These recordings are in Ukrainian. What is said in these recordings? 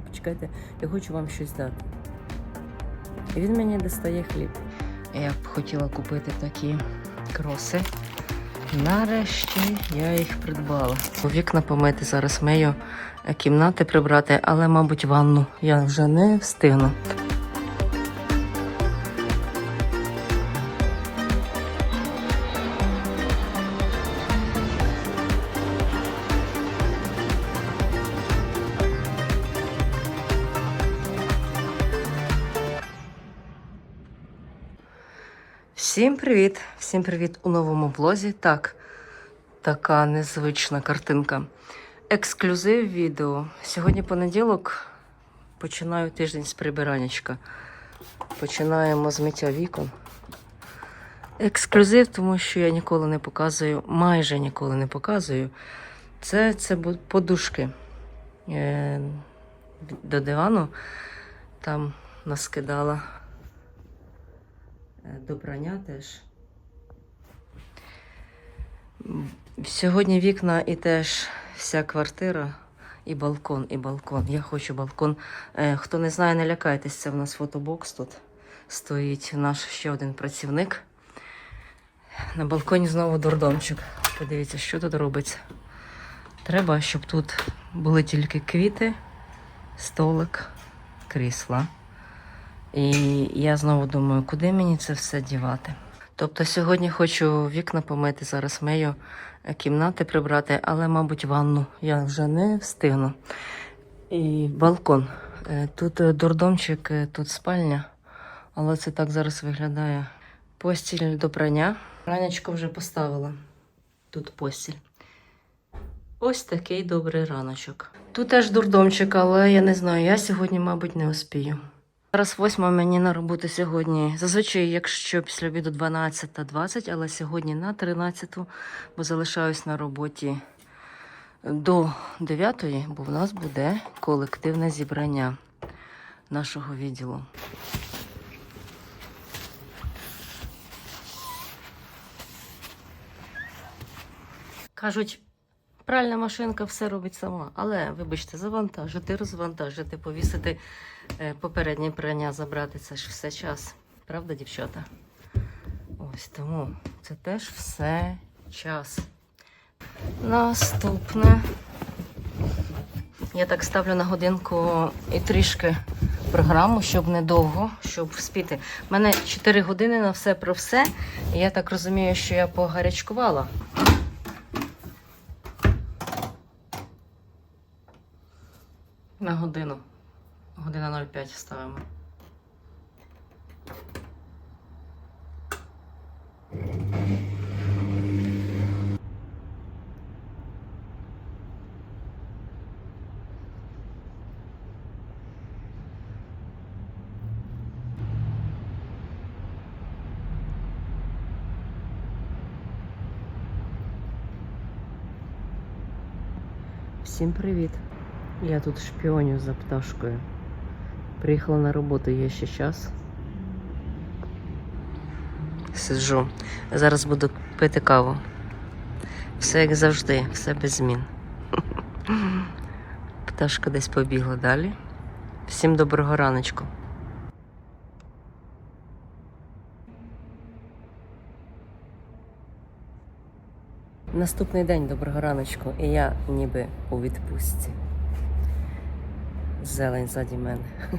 Почекайте, я хочу вам щось дати. І він мені достає хліб. Я б хотіла купити такі кроси. Нарешті я їх придбала. Вікна помити зараз мию, е, кімнати прибрати, але, мабуть, ванну я вже не встигну. Привіт! Всім привіт у новому влозі. Так, така незвична картинка. Ексклюзив відео. Сьогодні понеділок. Починаю тиждень з прибираннячка. Починаємо з миття вікон. Ексклюзив, тому що я ніколи не показую, майже ніколи не показую. Це, це подушки е, до дивану. Там наскидала е, до прання теж. Сьогодні вікна і теж вся квартира, і балкон, і балкон. Я хочу балкон. Е, Хто не знає, не лякайтесь, це в нас фотобокс тут. Стоїть наш ще один працівник. На балконі знову дурдомчик. Подивіться, що тут робиться. Треба, щоб тут були тільки квіти, столик, крісла. І я знову думаю, куди мені це все дівати. Тобто сьогодні хочу вікна помити, зараз мию, е, кімнати прибрати, але, мабуть, ванну я вже не встигну. І балкон. Е, Тут е, дурдомчик, тут спальня, але це так зараз виглядає. Постіль до прання. Ранечко вже поставила. Тут постіль. Ось такий добрий раночок. Тут теж дурдомчик, але я не знаю, я сьогодні, мабуть, не успію. Зараз восьма мені на роботу сьогодні. Зазвичай, якщо після обіду 12.20, але сьогодні на 13, бо залишаюсь на роботі до 9, бо в нас буде колективне зібрання нашого відділу. Кажуть, пральна машинка все робить сама, але, вибачте, завантажити, розвантажити, повісити е, попереднє прання, забрати це ж все час. Правда, дівчата? Ось тому це теж все час. Наступне. Я так ставлю на годинку і трішки програму, щоб недовго, щоб вспіти. У мене 4 години на все про все. І я так розумію, що я погарячкувала. На годину. Година 05 ставимо. Всім привіт! Я тут шпіоню за пташкою. Приїхала на роботу, є ще час. Сиджу. Зараз буду пити каву. Все як завжди, все без змін. Пташка десь побігла далі. Всім доброго раночку. Наступний день доброго раночку, і я ніби у відпустці. Зелень ззаді мене.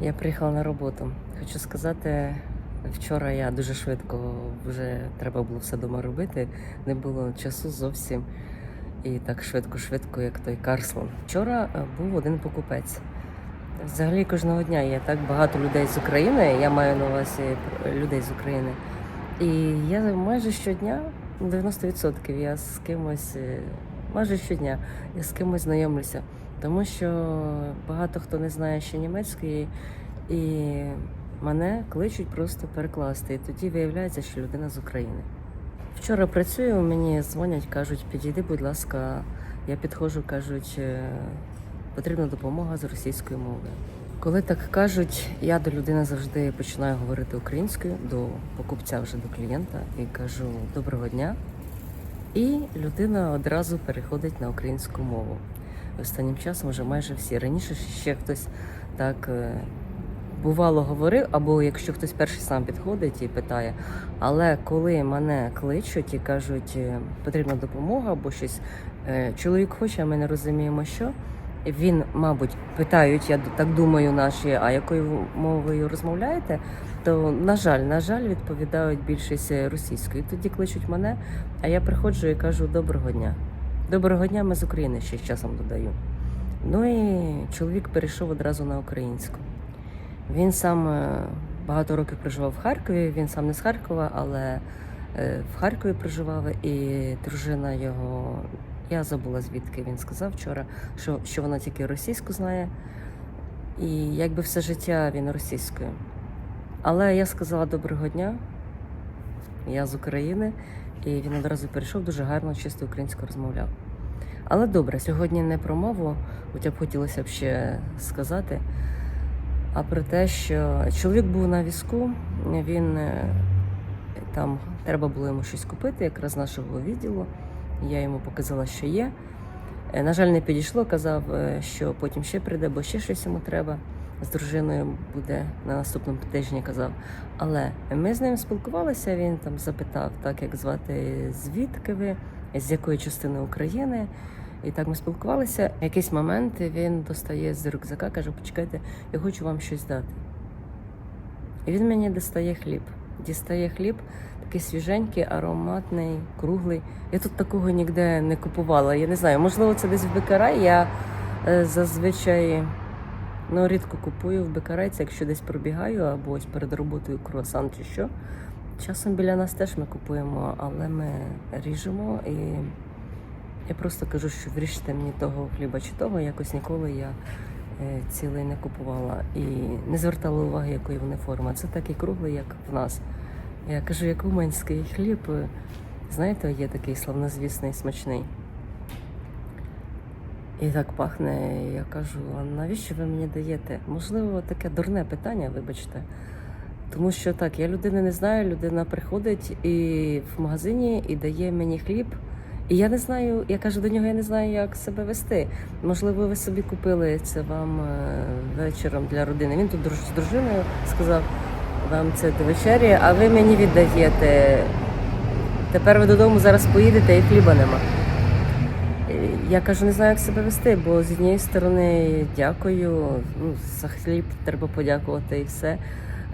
Я приїхала на роботу. Хочу сказати, вчора я дуже швидко вже треба було все вдома робити. Не було часу зовсім. І так швидко-швидко, як той Карслон. Вчора е, був один покупець. Взагалі кожного дня є так багато людей з України. Я маю на увазі людей з України. І я майже щодня, 90% я з кимось, е, майже щодня я з кимось знайомлюся. Тому що багато хто не знає ще німецької, і мене кличуть просто перекласти. І тоді виявляється, що людина з України. Вчора працюю, мені дзвонять, кажуть, підійди, будь ласка. Я підходжу, кажуть, «Е, потрібна допомога з російською мовою. Коли так кажуть, я до людини завжди починаю говорити українською, до покупця вже до клієнта, і кажу доброго дня. І людина одразу переходить на українську мову. Останнім часом вже майже всі. Раніше ще хтось так е, бувало говорив, або якщо хтось перший сам підходить і питає. Але коли мене кличуть і кажуть, е, потрібна допомога або щось, е, чоловік хоче, а ми не розуміємо, що. Він, мабуть, питають, я так думаю, наші, а якою мовою розмовляєте? То, на жаль, на жаль, відповідають більшість російською. Тоді кличуть мене, а я приходжу і кажу доброго дня. Доброго дня, ми з України ще з часом додаю. Ну і чоловік перейшов одразу на українську. Він сам е, багато років проживав в Харкові. Він сам не з Харкова, але е, в Харкові проживав, і дружина його. Я забула звідки він сказав вчора, що, що вона тільки російську знає, і якби все життя він російською. Але я сказала доброго дня, я з України, і він одразу перейшов дуже гарно, чисто українською розмовляв. Але добре, сьогодні не про мову, хоча б хотілося б ще сказати, а про те, що чоловік був на візку, він е, там треба було йому щось купити, якраз нашого відділу. Я йому показала, що є. Е, На жаль, не підійшло, казав, е, що потім ще прийде, бо ще щось йому треба. З дружиною буде на наступному тижні, казав. Але ми з ним спілкувалися. Він там запитав, так як звати, звідки ви, з якої частини України. І так ми спілкувалися. В якийсь момент він достає з рюкзака, каже: почекайте, я хочу вам щось дати. І він мені достає хліб. Дістає хліб, такий свіженький, ароматний, круглий. Я тут такого ніде не купувала. Я не знаю, можливо, це десь в Бекарай. Я е, зазвичай ну, рідко купую в Бекарай, якщо десь пробігаю або ось перед роботою круасан чи що. Часом біля нас теж ми купуємо, але ми ріжемо і я просто кажу, що вріжте мені того хліба чи того, якось ніколи я е, цілий не купувала і не звертала уваги, якої вони форми. Це такий круглий, як в нас. Я кажу, як уманський хліб, е, знаєте, є такий славнозвісний, смачний. І так пахне. Я кажу, а навіщо ви мені даєте? Можливо, таке дурне питання, вибачте. Тому що так, я людини не знаю, людина приходить і в магазині і дає мені хліб. І я не знаю, я кажу до нього, я не знаю, як себе вести. Можливо, ви собі купили це вам е, вечором для родини. Він тут з дружиною сказав, вам це до вечері, а ви мені віддаєте. Тепер ви додому зараз поїдете і хліба нема. Я кажу, не знаю, як себе вести, бо з однієї сторони дякую. Ну, за хліб треба подякувати і все.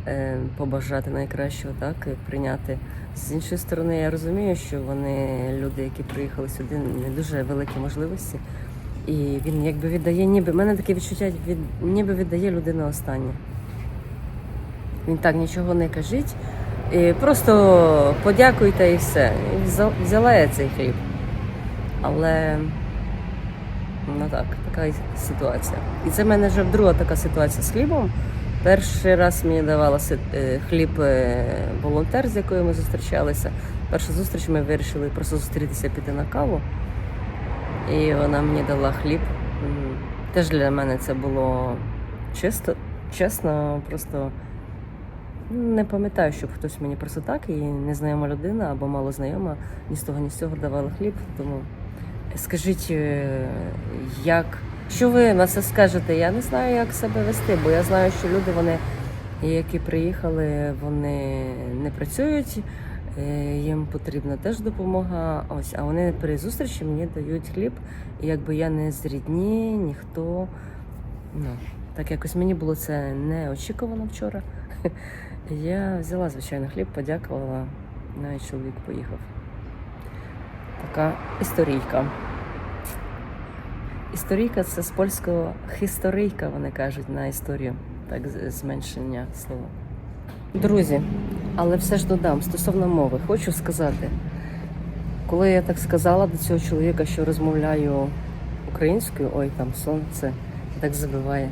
Е, Побажати найкращого, так, і прийняти. З іншої сторони, я розумію, що вони люди, які приїхали сюди, не дуже великі можливості. І він якби віддає, ніби в мене таке відчуття, від, ніби віддає людина останнє. Він так нічого не кажіть. І просто подякуйте і все. І взяла я цей хліб. Але ну так, така ситуація. І це в мене вже друга така ситуація з хлібом. Перший раз мені давала е, хліб е, волонтер, з якою ми зустрічалися. Першу зустріч ми вирішили просто зустрітися піти на каву. І вона мені дала хліб. Теж для мене це було чисто, чесно, просто не пам'ятаю, щоб хтось мені просто так і незнайома людина або мало знайома, ні з того, ні з цього давали хліб. Тому скажіть, е, як, що ви на це скажете? Я не знаю, як себе вести, бо я знаю, що люди, вони, які приїхали, вони не працюють. е, Їм потрібна теж допомога. Ось, а вони при зустрічі мені дають хліб, і якби я не з рідні, ніхто. Ну, так якось мені було це неочікувано вчора. Я взяла, звичайно, хліб, подякувала. Навіть чоловік поїхав. Така історійка. Історійка це з польського хісторійка, вони кажуть на історію, так зменшення слова. Друзі, але все ж додам стосовно мови, хочу сказати, коли я так сказала до цього чоловіка, що розмовляю українською, ой, там сонце так забиває.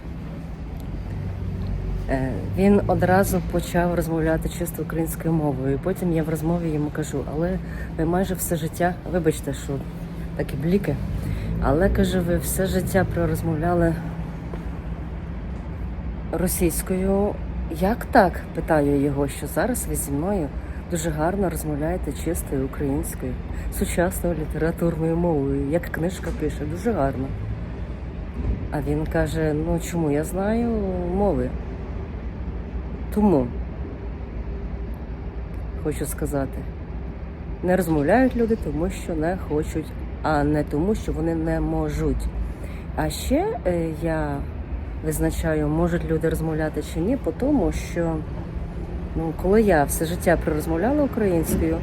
Е, Він одразу почав розмовляти чисто українською мовою. І потім я в розмові йому кажу, але ви майже все життя, вибачте, що такі бліки, але кажу, ви все життя пророзмовляли російською. Як так? питаю його, що зараз ви зі мною дуже гарно розмовляєте чистою українською, сучасною літературною мовою, як книжка пише, дуже гарно. А він каже: ну чому? Я знаю мови. Тому хочу сказати, не розмовляють люди, тому що не хочуть, а не тому, що вони не можуть. А ще е, я визначаю, можуть люди розмовляти чи ні, по тому, що ну, коли я все життя пророзмовляла українською,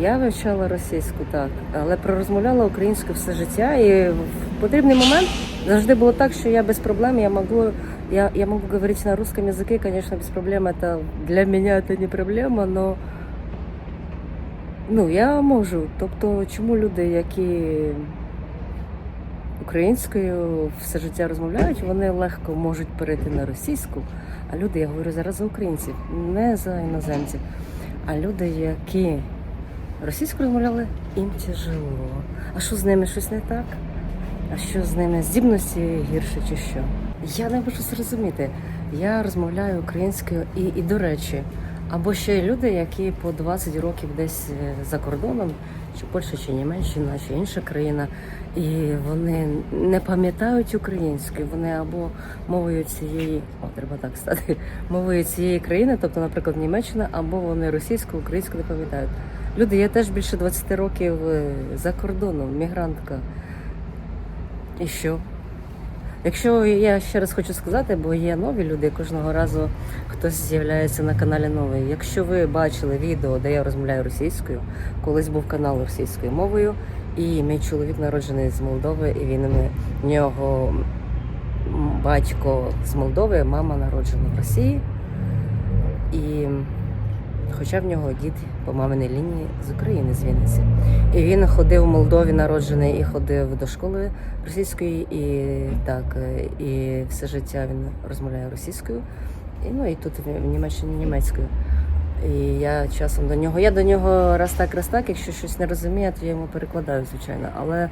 я вивчала російську так, але пророзмовляла українською все життя, і в потрібний момент завжди було так, що я без проблем я могу, я, я могу говорить на русском языке, конечно, без проблем. Это для меня это не проблема, но ну, я можу. Тобто, чому люди, які українською все життя розмовляють, вони легко можуть перейти на російську. А люди, я говорю зараз за українців, не за іноземців. А люди, які російською розмовляли, їм тяжело. А що з ними щось не так? А що з ними здібності гірше чи що? Я не можу зрозуміти. Я розмовляю українською і, і до речі, або ще й люди, які по 20 років десь е, за кордоном, чи Польща, чи Німеччина, чи інша країна, і вони не пам'ятають українською, вони або мовою цієї, о, треба так стати, мовою цієї країни, тобто, наприклад, Німеччина, або вони російську, українську не пам'ятають. Люди, я теж більше 20 років е, за кордоном, мігрантка. І що? Якщо я ще раз хочу сказати, бо є нові люди, кожного разу хтось з'являється на каналі новий. Якщо ви бачили відео, де я розмовляю російською, колись був канал російською мовою, і мій чоловік народжений з Молдови, і він в нього батько з Молдови, мама народжена в Росії. І хоча в нього дід по маминій лінії з України, з Вінниці. І він ходив в Молдові народжений і ходив до школи російської, і так, і все життя він розмовляє російською. І, ну і тут в Німеччині німецькою. І я часом до нього. Я до нього раз так, раз так, якщо щось не розумію, то я йому перекладаю, звичайно. Але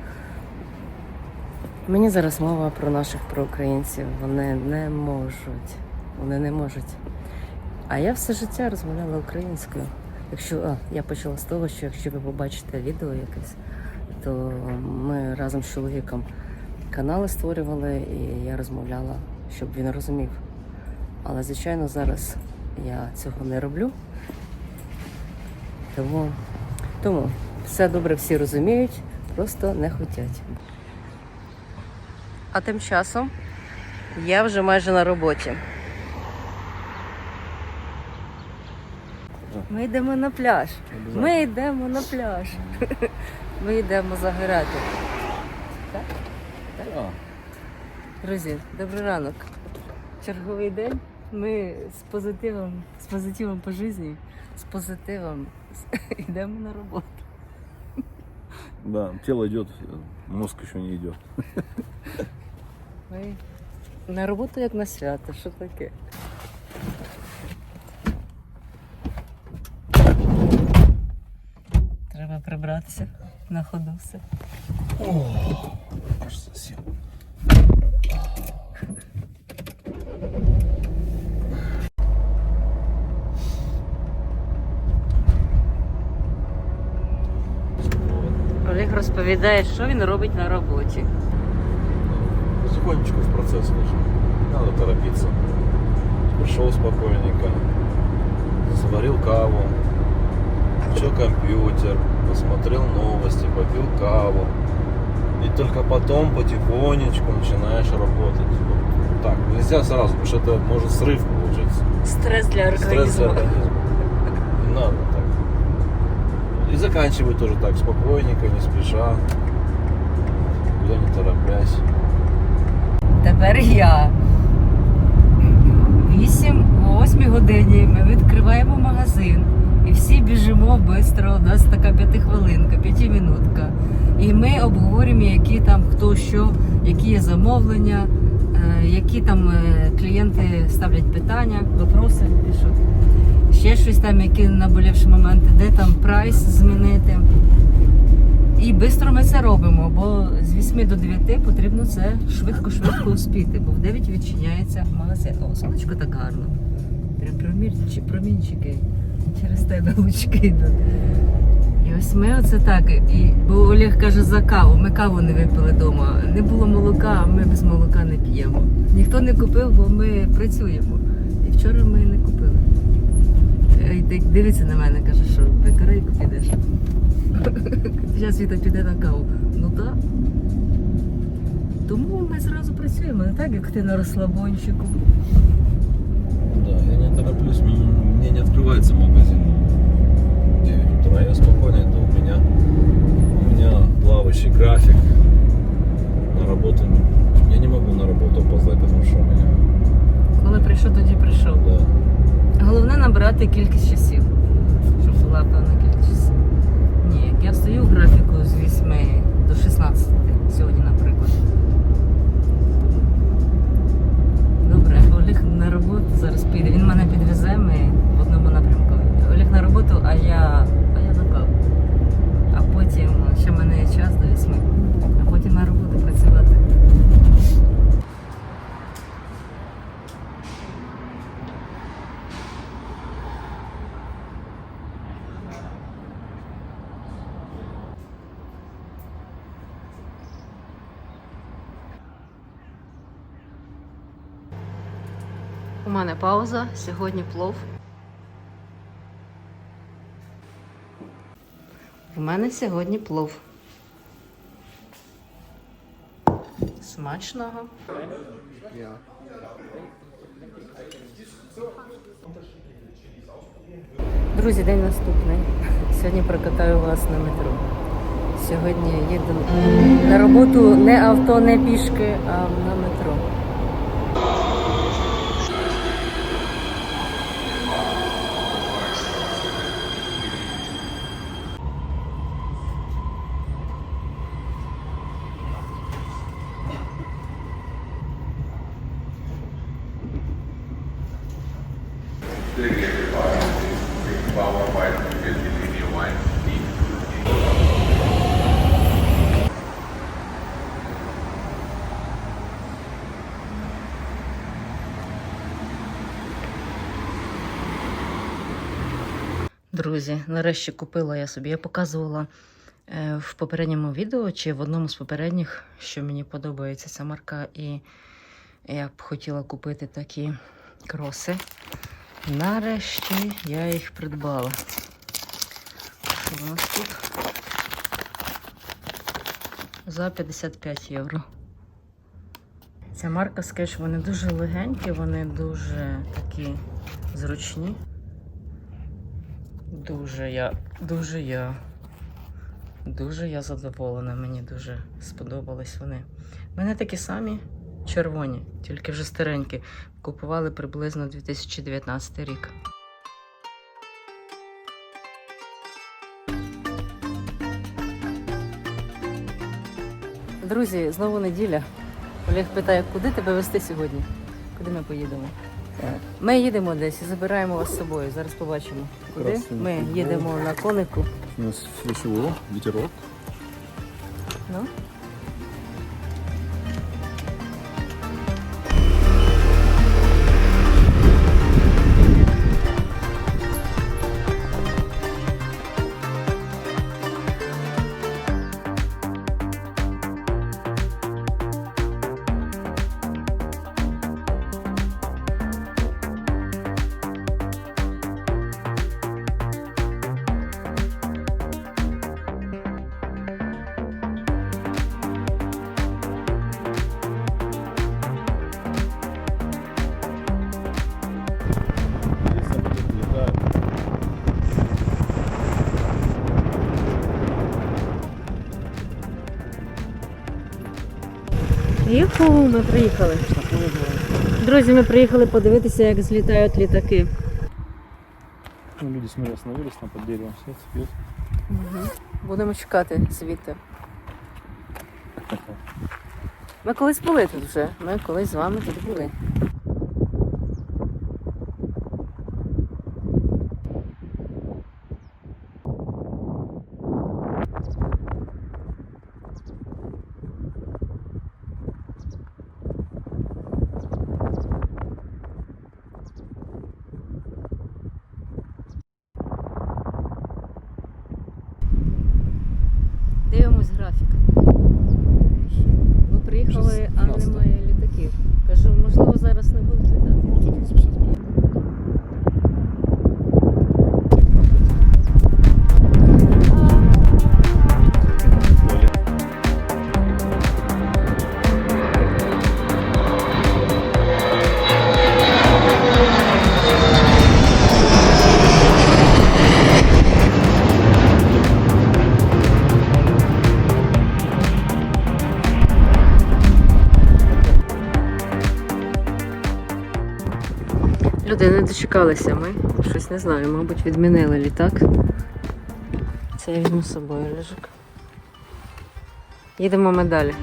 мені зараз мова про наших про українців. Вони не можуть. Вони не можуть. А я все життя розмовляла українською. Якщо а, я почала з того, що якщо ви побачите відео якесь, то ми разом з чоловіком канали створювали, і я розмовляла, щоб він розумів. Але звичайно зараз я цього не роблю. Тому, тому все добре всі розуміють, просто не хочуть. А тим часом я вже майже на роботі. Ми йдемо на пляж. Ми йдемо на пляж. Ми йдемо загорати. А, Друзі, добрий ранок. Черговий день. Ми з позитивом, з позитивом по житті, з позитивом йдемо на роботу. да, тело идет, мозг еще не идет. Ми на роботу як на свято, що таке? Треба прибратися на ходу все. Аж совсем. Олег розповідає, що він робить на роботі. Потихонечку в процесс лежим. Не надо торопиться. Пришел спокойненько, сварил каву, включил компьютер, посмотрел новости, попил каву. И только потом потихонечку начинаешь работать. Вот так, нельзя сразу, потому что это может срыв получиться. Стрес для организма. Стресс для организма. Не надо так. И заканчивай тоже так, спокойненько, не спеша. Куда не торопясь. Тепер я. Вісім о 8 годині ми відкриваємо магазин. І всі біжимо швидко, у нас така п'ятихвилинка, п'ятимінутка. І ми обговорюємо, які там хто що, які є замовлення, е, які там е, клієнти ставлять питання, випроси що. Ще щось там, які наболівші моменти, де там прайс змінити. І швидко ми це робимо, бо з 8 до 9 потрібно це швидко-швидко успіти, бо в 9 відчиняється магазин. О, сонечко так гарно. Прям промінчики через тебе лучки йдуть. І ось ми оце так. І, бо Олег каже за каву. Ми каву не випили вдома. Не було молока, а ми без молока не п'ємо. Ніхто не купив, бо ми працюємо. І вчора ми не купили. Е, І дивиться на мене, каже, що в пекарейку підеш. Зараз Віта піде на каву. Ну так. Тому ми зразу працюємо, не так, як ти на розслабончику. Да, я не тороплюсь, мне не открывается магазин. 9 утра. Я спокойно иду, у меня, у меня плавающий график. На работу, я не могу на работу опоздать, потому что у меня, Коли прийшов, тоді прийшов. да, Головне набирати кількість часів, щоб була певна кількість часів. Ні, як я встаю в графіку з 8 до 16 сьогодні, наприклад. Добре, Олег на роботу зараз піде. Він мене підвезе, ми в одному напрямку. Олег на роботу, а я, а я на каву. А потім ще в мене є час до 8, а потім на роботу працювати. У мене пауза. Сьогодні плов. У мене сьогодні плов. Смачного. Друзі, день наступний. Сьогодні прокатаю вас на метро. Сьогодні їду на роботу не авто, не пішки, а на метро. Друзі, нарешті купила я собі. Я показувала е, в попередньому відео чи в одному з попередніх, що мені подобається ця марка, і я б хотіла купити такі кроси. Нарешті я їх придбала. Що у нас тут? За 55 євро. Ця марка Sketch, вони дуже легенькі, вони дуже такі зручні. Дуже я, дуже я, дуже я задоволена. Мені дуже сподобались вони. У мене такі самі червоні, тільки вже старенькі. Купували приблизно 2019 рік. Друзі, знову неділя. Олег питає, куди тебе вести сьогодні? Куди ми поїдемо? Ми їдемо десь і забираємо вас з собою. Зараз побачимо. Куди? Ми їдемо на конику. у нас ключевой ветерок. Ну? Ми приїхали. Друзі, ми приїхали подивитися, як злітають літаки. Ну, люди, смотри, остановились там под деревом, свет, пьют. Угу. Будемо чекати звідти. Ми колись були тут вже. Ми колись з вами тут були. Люди ми. Щось не знаю, мабуть, відмінили літак. Це я візьму з собою ліжок. Їдемо ми далі.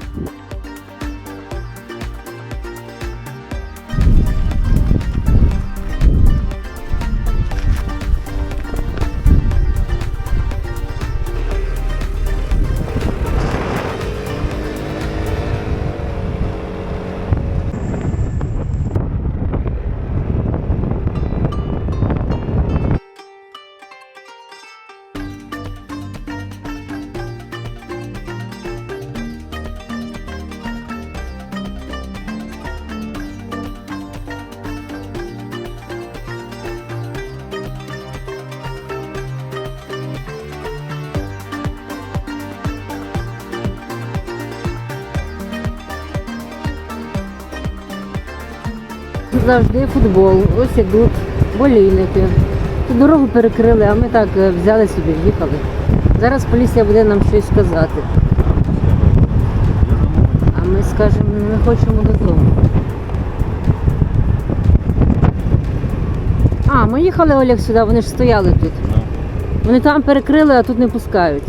Завжди футбол, ось ідуть болільники. Тут дорогу перекрили, а ми так е, взяли собі, в'їхали. Зараз поліція буде нам щось сказати. А ми скажемо, ми хочемо додому. А, ми їхали Олег сюди, вони ж стояли тут. Ну, Вони там перекрили, а тут не пускають.